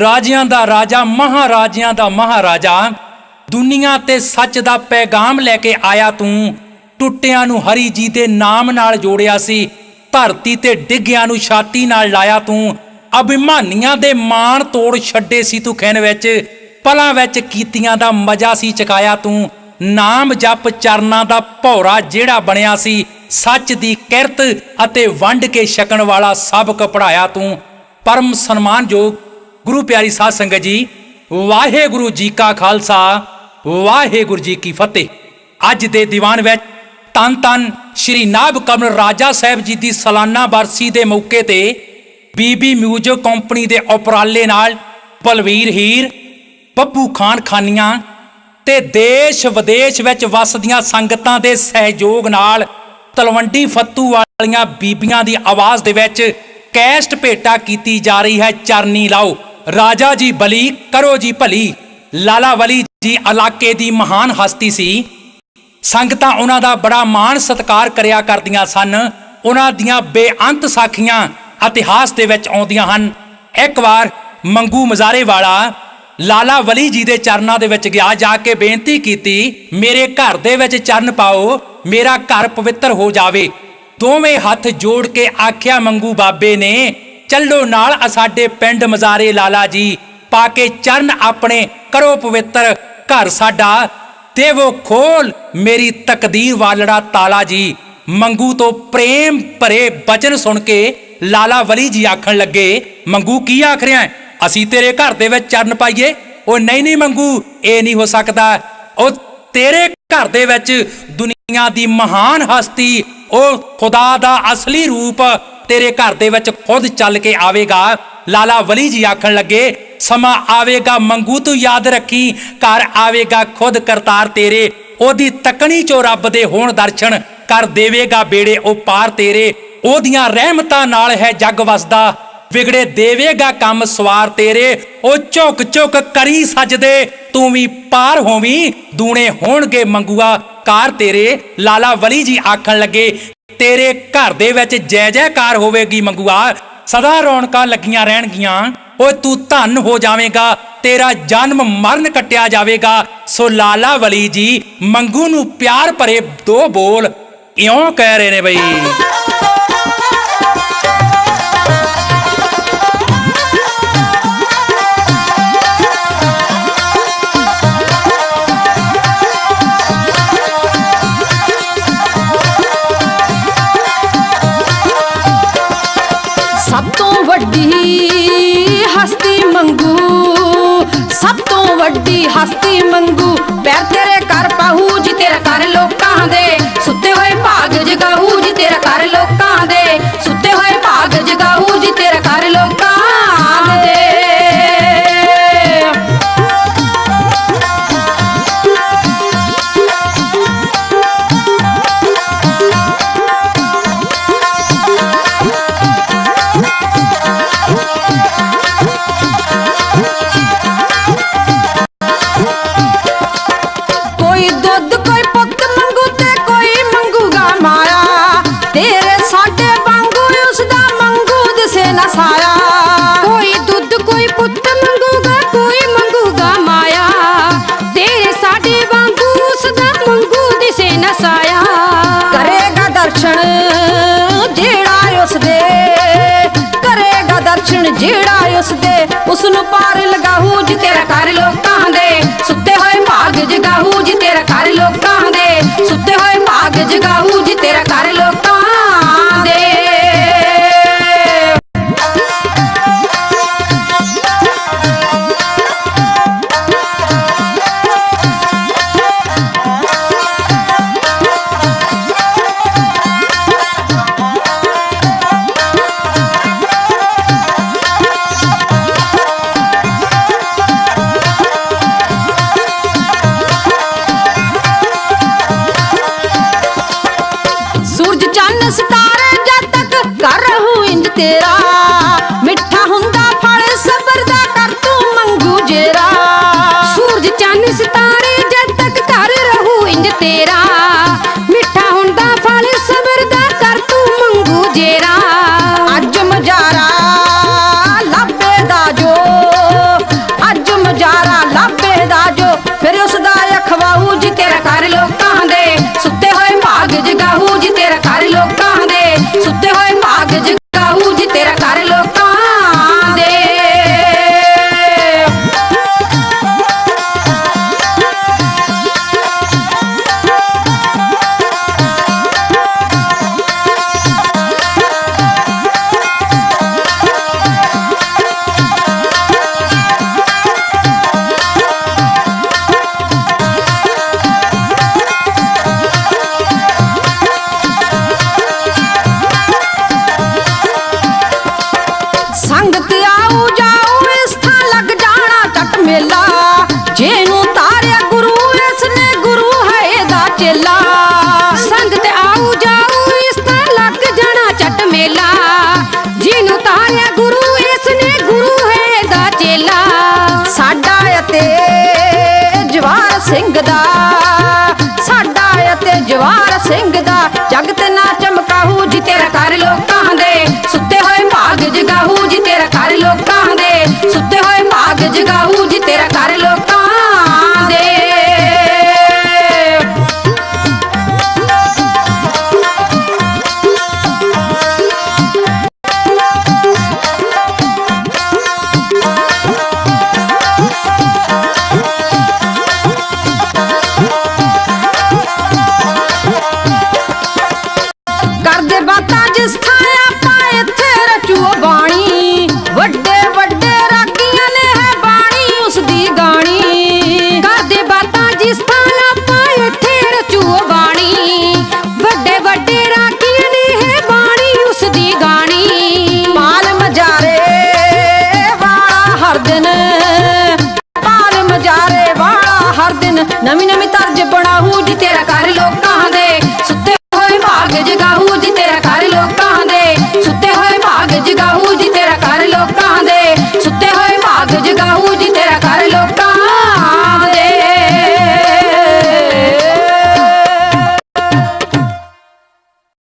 ਰਾਜਿਆਂ ਦਾ ਰਾਜਾ, ਮਹਾਰਾਜਿਆਂ ਦਾ ਮਹਾਰਾਜਾ, ਦੁਨੀਆ ਤੇ ਸੱਚ ਦਾ ਪੈਗਾਮ ਲੈ ਕੇ ਆਇਆ ਤੂੰ। ਟੁੱਟਿਆਂ ਨੂੰ ਹਰੀ ਜੀ ਦੇ ਨਾਮ ਨਾਲ ਜੋੜਿਆ ਸੀ, ਧਰਤੀ ਤੇ ਡਿੱਗਿਆਂ ਨੂੰ ਛਾਤੀ ਨਾਲ ਲਾਇਆ ਤੂੰ। ਅਭਿਮਾਨੀਆਂ ਦੇ ਮਾਣ ਤੋੜ ਛੱਡੇ ਸੀ ਤੂੰ ਖੈਨ ਵਿੱਚ, ਪਲਾਂ ਵਿੱਚ ਕੀਤੀਆਂ ਦਾ ਮਜ਼ਾ ਸੀ ਚਕਾਇਆ ਤੂੰ। ਨਾਮ ਜਪ ਚਰਨਾਂ ਦਾ ਭੌਰਾ ਜਿਹੜਾ ਬਣਿਆ ਸੀ, ਸੱਚ ਦੀ ਕਿਰਤ ਅਤੇ ਵੰਡ ਕੇ ਛਕਣ ਵਾਲਾ ਸਬਕ ਕਪੜਾਇਆ ਤੂੰ। ਪਰਮ ਸਨਮਾਨਯੋਗ ਗੁਰੂ ਪਿਆਰੀ ਸਾਧ ਸੰਗਤ ਜੀ, ਵਾਹਿਗੁਰੂ ਜੀ ਕਾ ਖਾਲਸਾ, ਵਾਹਿਗੁਰੂ ਜੀ ਕੀ ਫਤਿਹ। ਅੱਜ ਦੇ ਦੀਵਾਨ ਵਿੱਚ ਤਨ ਤਨ ਸ਼੍ਰੀ ਨਾਭ ਕਮਲ ਰਾਜਾ ਸਾਹਿਬ ਜੀ ਦੀ ਸਾਲਾਨਾ ਬਰਸੀ ਦੇ ਮੌਕੇ ਤੇ ਬੀਬੀ ਮਿਊਜ਼ਿਕ ਕੰਪਨੀ ਦੇ ਉਪਰਾਲੇ ਨਾਲ ਬਲਵੀਰ ਹੀਰ, ਬੱਬੂ ਖਾਨ ਖਾਨੀਆਂ ਤੇ ਦੇਸ਼ ਵਿਦੇਸ਼ ਵਿੱਚ ਵਸਦੀਆਂ ਸੰਗਤਾਂ ਦੇ ਸਹਿਯੋਗ ਨਾਲ ਤਲਵੰਡੀ ਫੱਤੂ ਵਾਲੀਆਂ ਬੀਬੀਆਂ ਦੀ ਆਵਾਜ਼ ਦੇ ਵਿੱਚ ਕੈਸਟ ਭੇਟਾ ਕੀਤੀ ਜਾ ਰਹੀ ਹੈ ਚਰਨੀ ਲਾਓ। ਰਾਜਾ ਜੀ ਬਲੀ, ਕਰੋ ਜੀ ਭਲੀ। ਲਾਲਾ ਵਲੀ ਜੀ ਇਲਾਕੇ ਦੀ ਮਹਾਨ ਹਸਤੀ ਸੀ। ਸੰਗਤਾਂ ਉਹਨਾਂ ਦਾ ਬੜਾ ਮਾਣ ਸਤਿਕਾਰ ਕਰਿਆ ਕਰਦੀਆਂ ਸਨ। ਉਹਨਾਂ ਦੀਆਂ ਬੇਅੰਤ ਸਾਖੀਆਂ ਇਤਿਹਾਸ ਦੇ ਵਿੱਚ ਆਉਂਦੀਆਂ ਹਨ। ਇੱਕ ਵਾਰ ਮੰਗੂ ਮਜ਼ਾਰੇ ਵਾਲਾ ਲਾਲਾ ਵਲੀ ਜੀ ਦੇ ਚਰਨਾਂ ਦੇ ਵਿੱਚ ਗਿਆ, ਜਾ ਕੇ ਬੇਨਤੀ ਕੀਤੀ, ਮੇਰੇ ਘਰ ਦੇ ਵਿੱਚ ਚਰਨ ਪਾਓ, ਮੇਰਾ ਘਰ ਪਵਿੱਤਰ ਹੋ ਜਾਵੇ। ਦੋਵੇਂ ਹੱਥ ਜੋੜ ਕੇ ਆਖਿਆ, ਮੰਗੂ ਬਾਬੇ ਨੇ ਚੱਲੋ ਨਾਲ ਸਾਡੇ ਪਿੰਡ ਮਜ਼ਾਰੇ ਲਾਲਾ ਜੀ। ਪਾ ਕੇ ਚਰਨ ਆਪਣੇ ਕਰੋ ਪਵਿੱਤਰ ਘਰ ਸਾਡਾ। ਦੇਵੋ ਖੋਲ ਮੇਰੀ ਤਕਦੀਰ ਵਾਲੜਾ ਤਾਲਾ ਜੀ। ਮੰਗੂ ਤੋਂ ਪ੍ਰੇਮ ਭਰੇ ਬਚਨ ਸੁਣ ਕੇ ਲਾਲਾ ਵਲੀ ਜੀ ਆਖਣ ਲੱਗੇ, ਮੰਗੂ ਕੀ ਆਖ ਰਿਹਾ ਅਸੀਂ ਤੇਰੇ ਘਰ ਦੇ ਵਿੱਚ ਚਰਨ ਪਾਈਏ। ਉਹ ਨਹੀਂ ਨਹੀਂ ਮੰਗੂ, ਇਹ ਨਹੀਂ ਹੋ ਸਕਦਾ। ਉਹ ਤੇਰੇ ਘਰ ਦੇ ਵਿੱਚ ਦੁਨੀਆ ਦੀ ਮਹਾਨ ਹਸਤੀ, ਉਹ ਖੁਦਾ ਦਾ ਅਸਲੀ ਰੂਪ ਤੇਰੇ ਘਰ ਦੇ ਵਿੱਚ ਖੁਦ ਚੱਲ ਕੇ ਆਵੇਗਾ। ਲਾਲਾ ਵਲੀ ਜੀ ਆਖਣ ਲੱਗੇ, ਸਮਾਂ ਆਵੇਗਾ ਮੰਗੂ ਤੂੰ ਯਾਦ ਰੱਖੀ, ਘਰ ਆਵੇਗਾ ਖੁਦ ਕਰਤਾਰ ਤੇਰੇ। ਉਹਦੀ ਤਕਣੀ ਚੋਂ ਰੱਬ ਦੇ ਹੋਣ ਦਰਸ਼ਨ ਕਰ ਦੇਵੇਗਾ ਬੇੜੇ ਉਹ ਪਾਰ ਤੇਰੇ। ਉਹਦੀਆਂ ਰਹਿਮਤਾਂ ਨਾਲ ਹੈ ਜੱਗ ਵਸਦਾ, ਵਿਗੜੇ ਦੇਵੇਗਾ ਕੰਮ ਸਵਾਰ ਤੇਰੇ। ਉਹ ਝੁਕ ਝੁਕ ਕਰੀ ਸਜਦੇ, ਤੂੰ ਵੀ ਪਾਰ ਹੋਵੀਂ, ਦੂਣੇ ਹੋਣਗੇ ਮੰਗੂਆ। ਕਾਰ ਤੇਰੇ, ਲਾਲਾ ਵਲੀ ਜੀ ਆਖਣ ਲੱਗੇ, ਤੇਰੇ ਘਰ ਦੇ ਵਿੱਚ ਜੈ ਜੈਕਾਰ ਹੋਵੇਗੀ ਮੰਗੂਆ, ਸਦਾ ਰੌਣਕਾਂ ਲੱਗੀਆਂ ਰਹਿਣਗੀਆਂ, ਓਏ ਤੂੰ ਧਨ ਹੋ ਜਾਵੇਂਗਾ, ਤੇਰਾ ਜਨਮ ਮਰਨ ਕੱਟਿਆ ਜਾਵੇਗਾ, ਸੋ ਲਾਲਾ ਵਲੀ ਜੀ ਮੰਗੂ ਨੂੰ ਪਿਆਰ ਭਰੇ ਦੋ ਬੋਲ ਇਉਂ ਕਹਿ ਰਹੇ ਨੇ ਬਈ। ਸਭ ਤੋਂ ਵੱਡੀ ਹਸਤੀ ਮੰਗੂ। ਪੈਰ ਤੇਰੇ ਕਰ ਪਾਹੂ, ਜੀ ਤੇਰਾ ਕਰ ਲੋਕਾਂ ਦੇ। ਸੁੱਤੇ ਹੋਏ ਭਾਗ ਜਗਾਹੂ ਉਸ ਦੇ ਕਰੇਗਾ ਦਰਸ਼ਨ ਜਿਹੜਾ ਉਸ ਦੇ ਉਸ ਨੂੰ ਪਾਰ ਲਗਾਹੂ ਜੀ ਤੇਰਾ ਕਰ ਲੋਕਾਂ ਸਿੰਘ ਦਾ ਸਾਡਾ ਅਤੇ ਜਵਾਰ ਸਿੰਘ ਦਾ। ਜਗਤ ਨਾ ਚਮਕਾਹੂ ਜਿ ਤੇਰਾ ਕਰ ਲੋਕ। ਨਵੀਂ ਨਵੀਂ ਤਰਜ ਬਣਾ